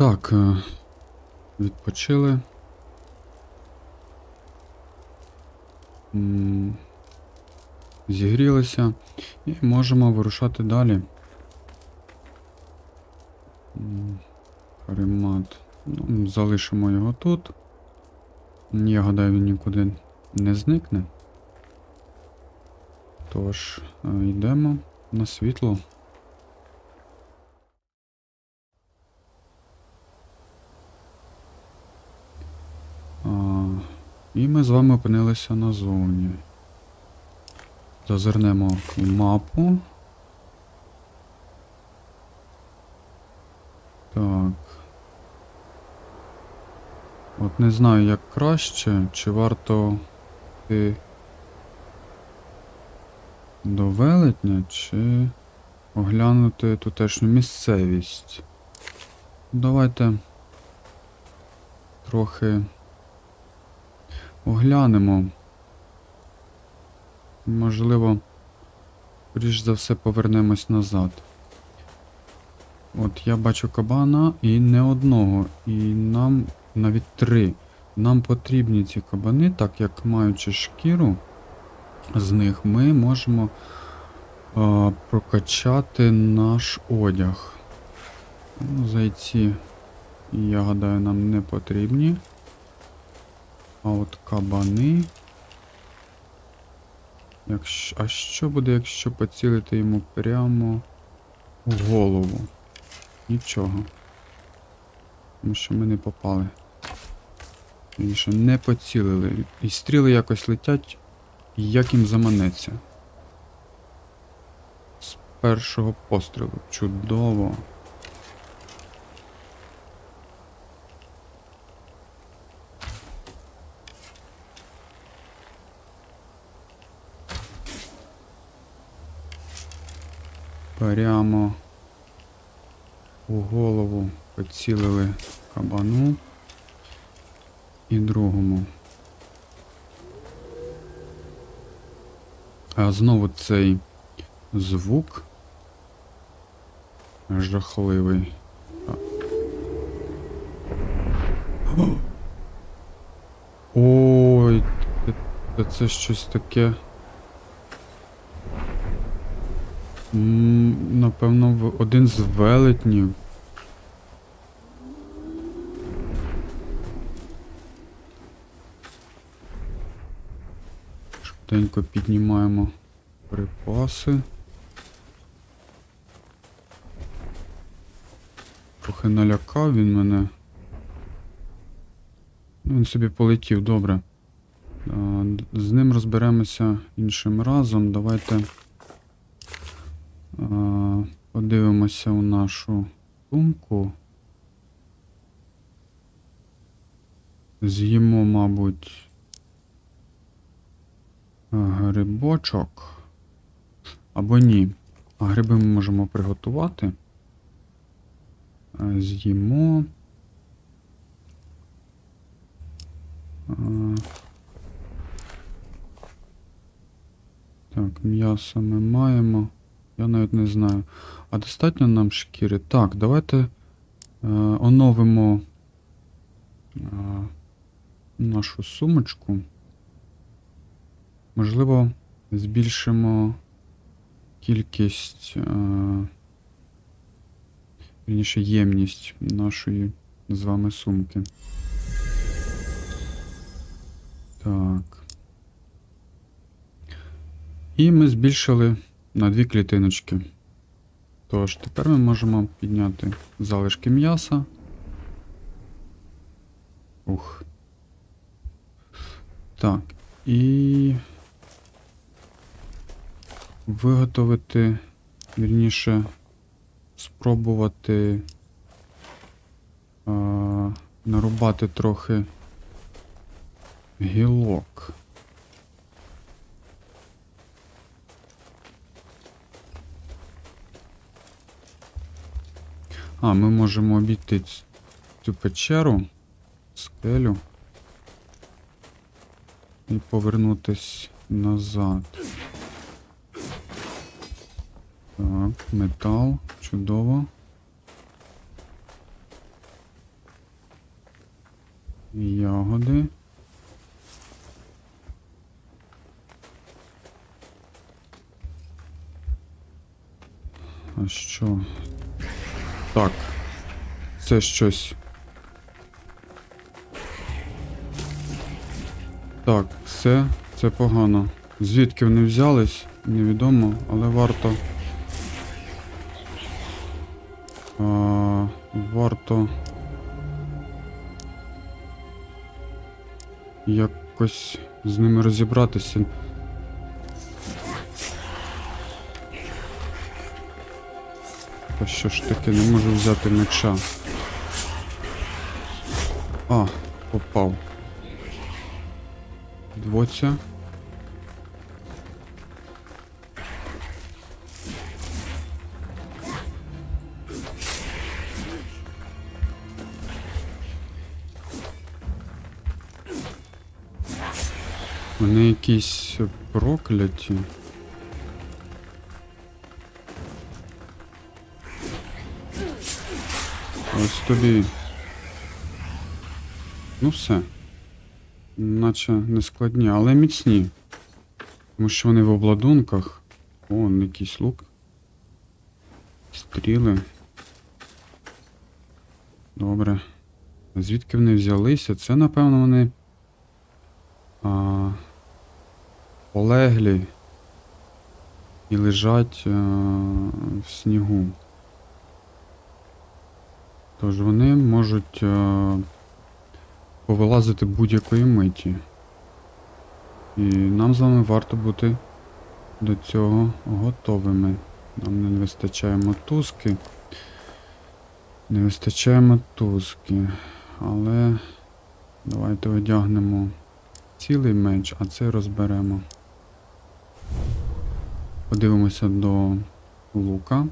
Так, е, відпочили. Зігрілися і можемо вирушати далі. М, Каремат. Ну, залишимо його тут. Я гадаю, він нікуди не зникне. Тож, е, йдемо на світло. І ми з вами опинилися назовні. Зазирнемо в мапу. Так. От не знаю, як краще, чи варто йти до велетня, чи оглянути тутешню місцевість. Давайте трохи оглянемо. Можливо, скоріш за все повернемось назад. От я бачу кабана і не одного, і нам навіть три. Нам потрібні ці кабани, так як маючи шкіру з них, ми можемо а, прокачати наш одяг. Ну, зайці, я гадаю, нам не потрібні. А от кабани. Якщо, а що буде, якщо поцілити йому прямо в голову? Нічого. Тому що ми не попали. Вірніше, не поцілили. І стріли якось летять, як їм заманеться. З першого пострілу. Чудово. Прямо у голову поцілили кабану і другому. А знову цей звук жахливий. Ой, та це щось таке. Напевно, в- один з велетнів. Швиденько піднімаємо припаси. Трохи налякав він мене. Ну, Він собі полетів, добре. З ним розберемося іншим разом. Давайте подивимося у нашу сумку. З'їмо, мабуть, грибочок. Або ні. А гриби ми можемо приготувати. З'їмо. Так, м'ясо ми маємо. Я навіть не знаю. А достатньо нам шкіри? Так, давайте е, оновимо е, нашу сумочку. Можливо, збільшимо кількість, е, вірніше, ємність нашої з вами сумки. Так. І ми збільшили на дві клітиночки. Тож, тепер ми можемо підняти залишки м'яса. Ух. Так, і виготовити, вірніше, спробувати а, нарубати трохи гілок. А, ми можемо обійти цю печеру, скелю і повернутись назад. Так, метал, чудово. ягоди. А що? Так. Це щось. Так, це, це погано. Звідки вони взялись, невідомо, але варто. А, варто. Якось з ними розібратися. Та що ж таке, не можу взяти меча. А, попав. Двоця. Вони якісь прокляті. Ось тобі. Ну все. Наче не складні, але міцні. Тому що вони в обладунках. О, якийсь лук. Стріли. Добре. Звідки вони взялися? Це, напевно, вони. А, полеглі і лежать а, в снігу. Тож вони можуть а, повилазити будь-якої миті. І нам з вами варто бути до цього готовими. Нам не вистачає мотузки. Не вистачає мотузки. Але давайте одягнемо цілий меч, а цей розберемо. Подивимося до лука.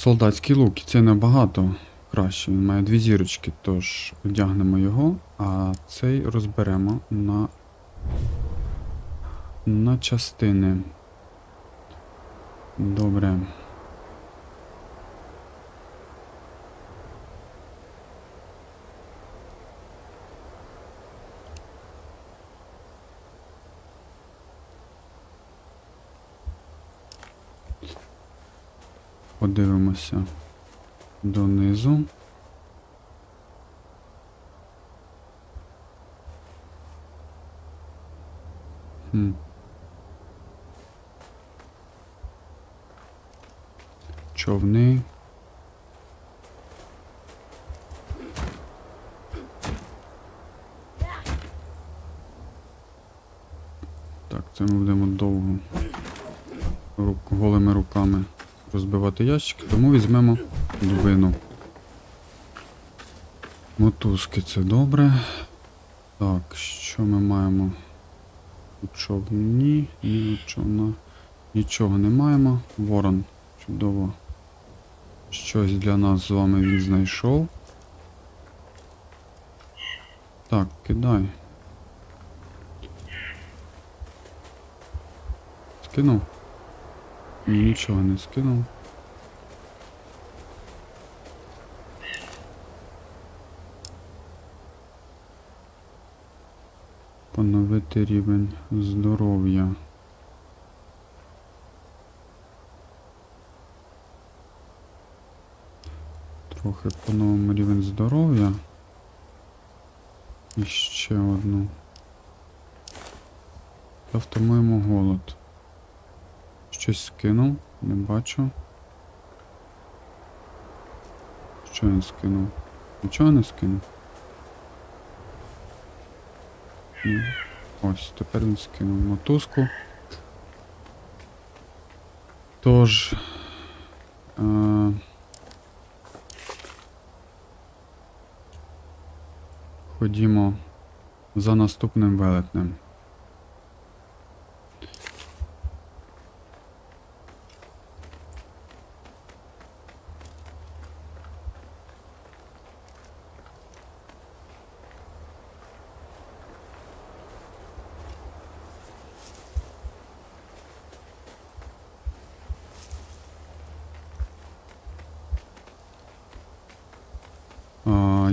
Солдатський лук, це набагато краще. Він має дві зірочки, тож одягнемо його, а цей розберемо на, на частини. Добре. Подивимося донизу. Хм. Човни. Так, це ми будемо довго рук, голими руками розбивати ящики, тому візьмемо дубину. Мотузки це добре. Так, що ми маємо? У човні, ні, у човна. Нічого не маємо. Ворон. Чудово. Щось для нас з вами він знайшов. Так, кидай. Скинув? Ні, нічого не скинув. Поновити рівень здоров'я. Трохи поновимо рівень здоров'я. І ще одну. Та втомуємо голод. Щось скинув, не бачу. Що він скинув? Нічого не скинув. Ні. Ось, тепер він скинув мотузку. Тож. Е ходімо за наступним велетнем. А,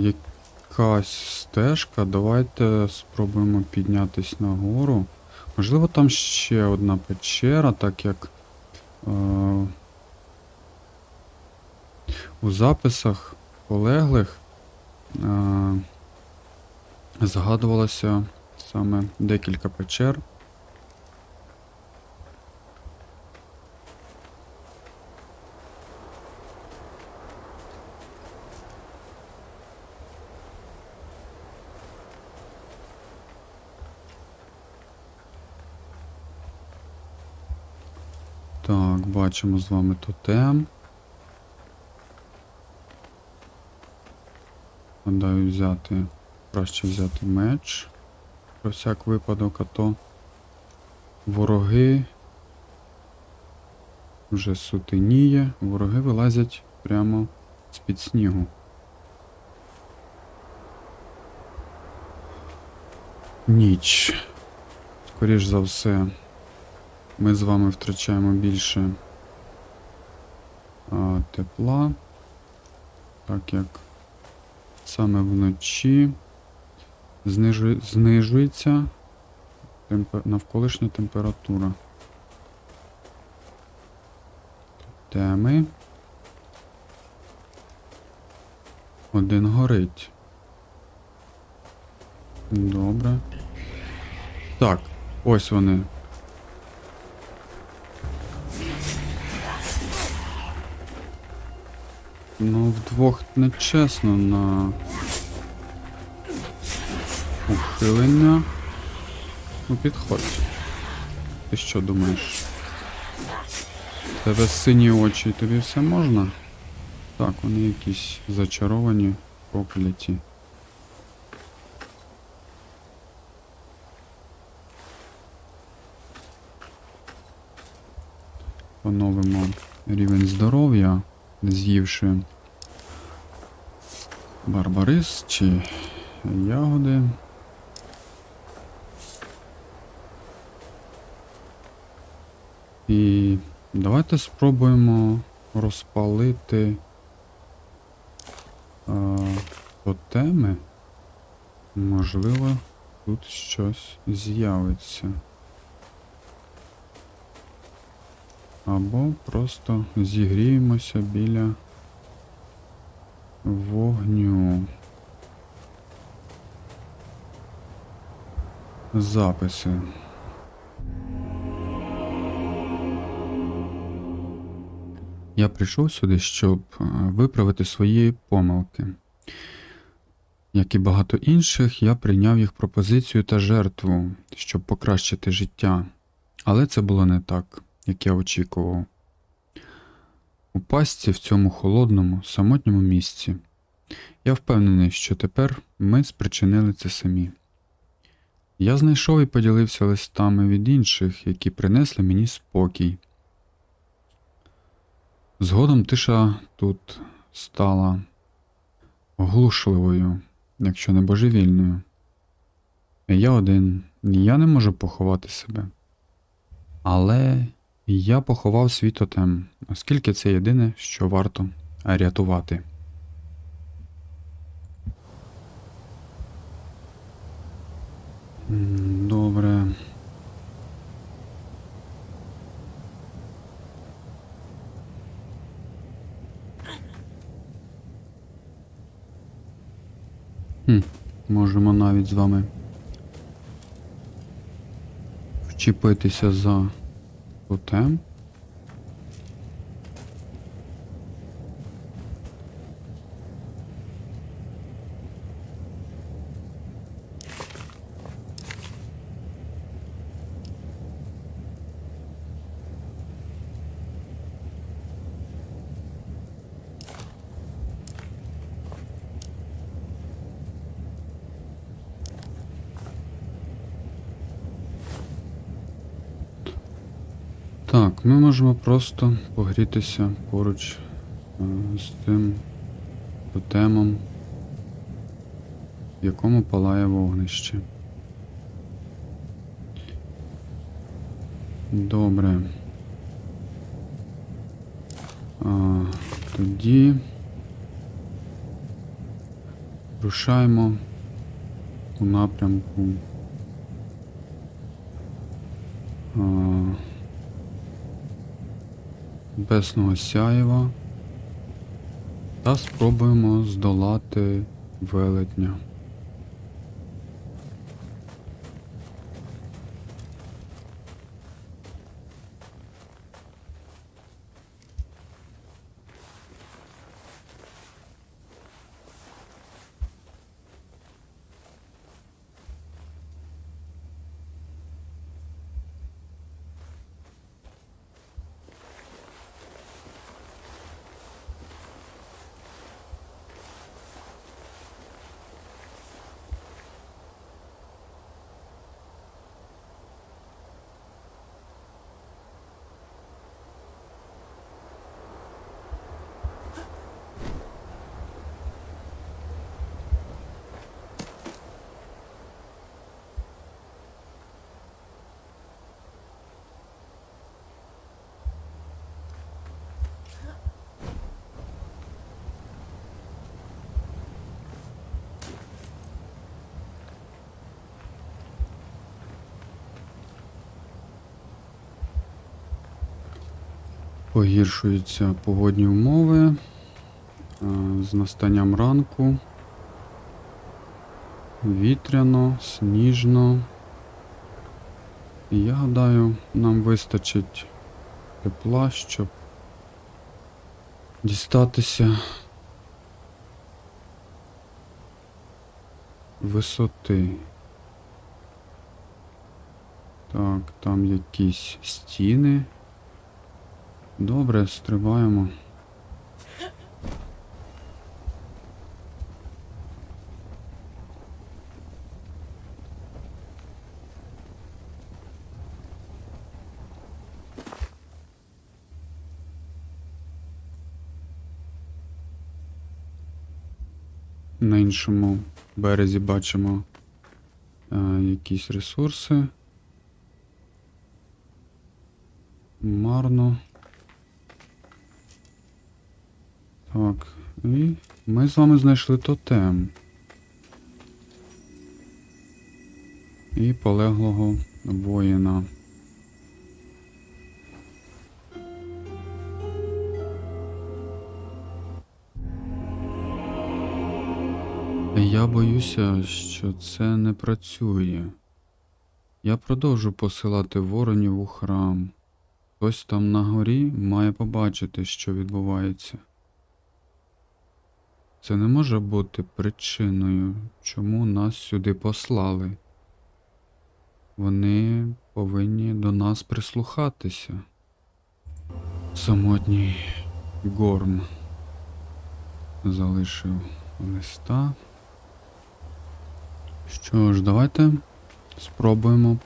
якась стежка. Давайте спробуємо піднятись нагору. Можливо, там ще одна печера, так як е, у записах полеглих е, згадувалося саме декілька печер. Так, бачимо з вами тотем. Гадаю взяти. Краще взяти меч. Про всяк випадок, а то вороги вже сутеніє, вороги вилазять прямо з-під снігу. Ніч. Скоріш за все, ми з вами втрачаємо більше тепла, так як саме вночі знижує, знижується навколишня температура. Теми. Один горить. Добре. Так, ось вони. Ну, вдвох нечесно на ухилення. Ну, підходь. Ти що думаєш? Тебе сині очі, тобі все можна? Так, вони якісь зачаровані, прокляті. Поновимо рівень здоров'я, з'ївши барбарис чи ягоди. І давайте спробуємо розпалити а, тотеми. Можливо, тут щось з'явиться. Або просто зігріємося біля вогню. Записи. Я прийшов сюди, щоб е, виправити свої помилки. Як і багато інших, я прийняв їх пропозицію та жертву, щоб покращити життя. Але це було не так, як я очікував. У пастці в цьому холодному, самотньому місці. Я впевнений, що тепер ми спричинили це самі. Я знайшов і поділився листами від інших, які принесли мені спокій. Згодом тиша тут стала оглушливою, якщо не божевільною. Я один, я не можу поховати себе. Але я поховав свій тотем, оскільки це єдине, що варто рятувати. Добре. Хм, можемо навіть з вами вчепитися за тотем. Так, ми можемо просто погрітися поруч е, з тим тотемом, в якому палає вогнище. Добре. А, тоді Рушаємо у напрямку. А, Небесного сяєва та спробуємо здолати велетня. Погіршуються погодні умови з настанням ранку. Вітряно, сніжно. І я гадаю, нам вистачить тепла, щоб дістатися висоти. Так, там якісь стіни. Добре, стрибаємо. На іншому березі бачимо е, якісь ресурси. Марно. Так, і ми з вами знайшли тотем. І полеглого воїна. Я боюся, що це не працює. Я продовжу посилати воронів у храм. Хтось там на горі має побачити, що відбувається. Це не може бути причиною, чому нас сюди послали. Вони повинні до нас прислухатися. Самотній Горм залишив листа. Що ж, давайте спробуємо.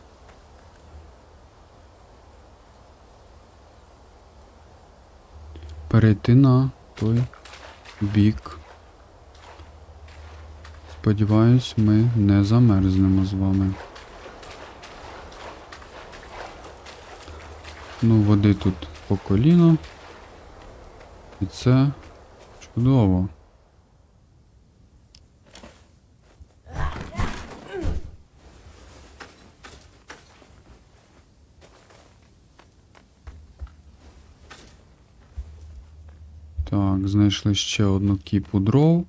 Перейти на той бік. Сподіваюсь, ми не замерзнемо з вами. Ну, води тут по коліно. І це чудово. Так, знайшли ще одну кіпу дров.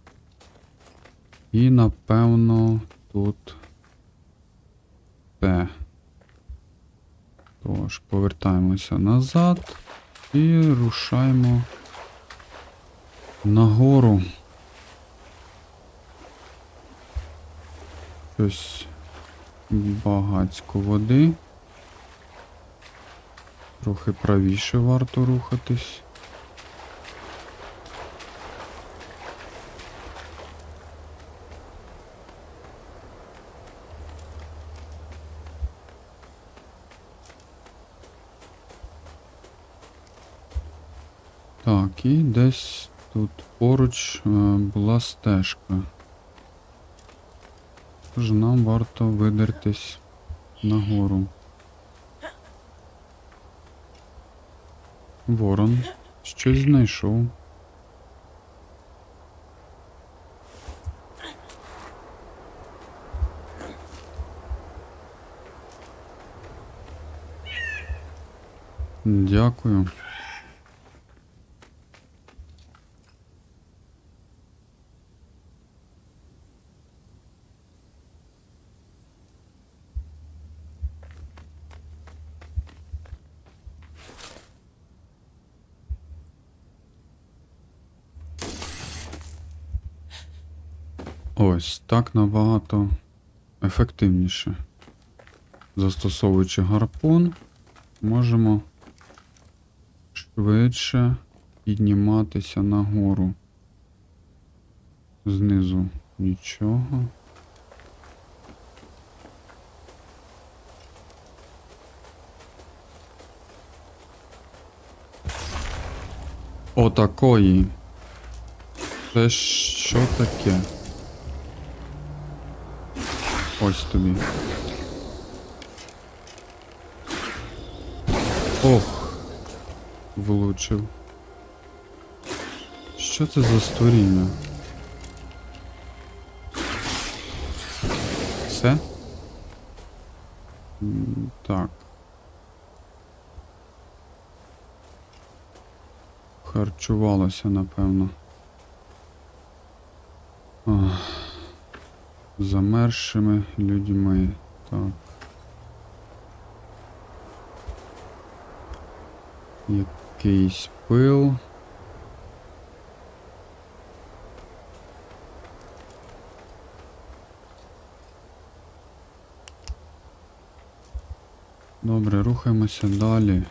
І напевно тут те. Тож, повертаємося назад і рушаємо нагору. Щось багацько води. Трохи правіше варто рухатись. І десь тут поруч е, була стежка. Тож нам варто видертись нагору. Ворон щось знайшов. Дякую. Так набагато ефективніше. Застосовуючи гарпун, можемо швидше підніматися нагору. Знизу нічого. Отакої. Це що таке? Ось тобі. Ох. Влучив. Що це за створіння? Все? Так. Харчувалося, напевно. Ах. Замерзшими людьми. Так. Якийсь пил. Добре, рухаємося далі.